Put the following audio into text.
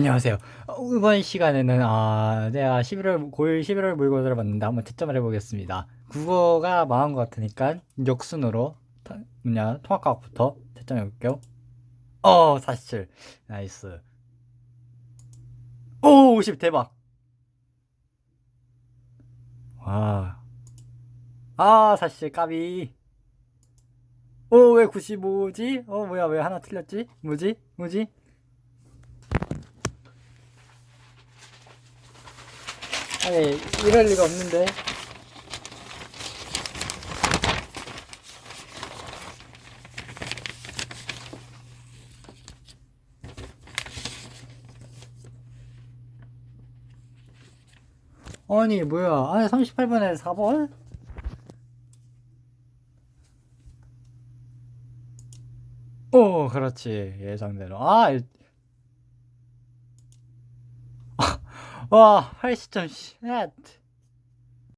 안녕하세요. 어, 이번 시간에는 아, 내가 11월 고1 11월 모의고사를 봤는데 한번 채점을 해보겠습니다. 국어가 망한 것 같으니까 역순으로 타- 뭐냐 통합과학부터 채점해 볼게요. 어, 47. 나이스. 오, 50 대박. 와. 아, 47 까비. 오, 왜 95지? 어, 뭐야, 왜 하나 틀렸지? 뭐지? 뭐지? 아니 이럴 리가 없는데. 아니 뭐야? 아니 38번에 4번? 오 그렇지. 예상대로. 아 와 80점 쉣